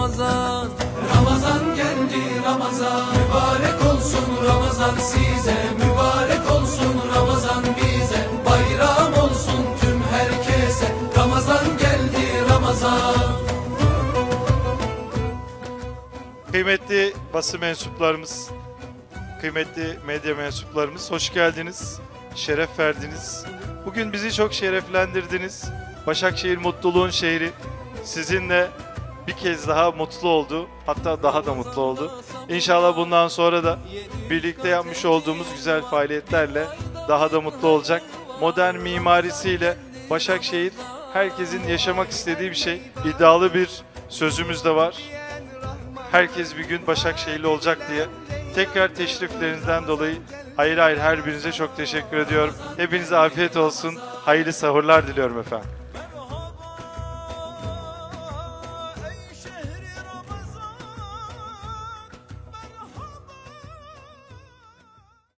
Ramazan Ramazan geldi Ramazan Mübarek olsun Ramazan size Mübarek olsun Ramazan bize Bayram olsun tüm herkese Ramazan geldi Ramazan Kıymetli basın mensuplarımız, kıymetli medya mensuplarımız hoş geldiniz, şeref verdiniz. Bugün bizi çok şereflendirdiniz. Başakşehir mutluluğun şehri. Sizinle bir kez daha mutlu oldu. Hatta daha da mutlu oldu. İnşallah bundan sonra da birlikte yapmış olduğumuz güzel faaliyetlerle daha da mutlu olacak. Modern mimarisiyle Başakşehir herkesin yaşamak istediği bir şey. İddialı bir sözümüz de var herkes bir gün Başakşehirli olacak diye. Tekrar teşriflerinizden dolayı ayrı ayrı her birinize çok teşekkür ediyorum. Hepinize afiyet olsun. Hayırlı sahurlar diliyorum efendim.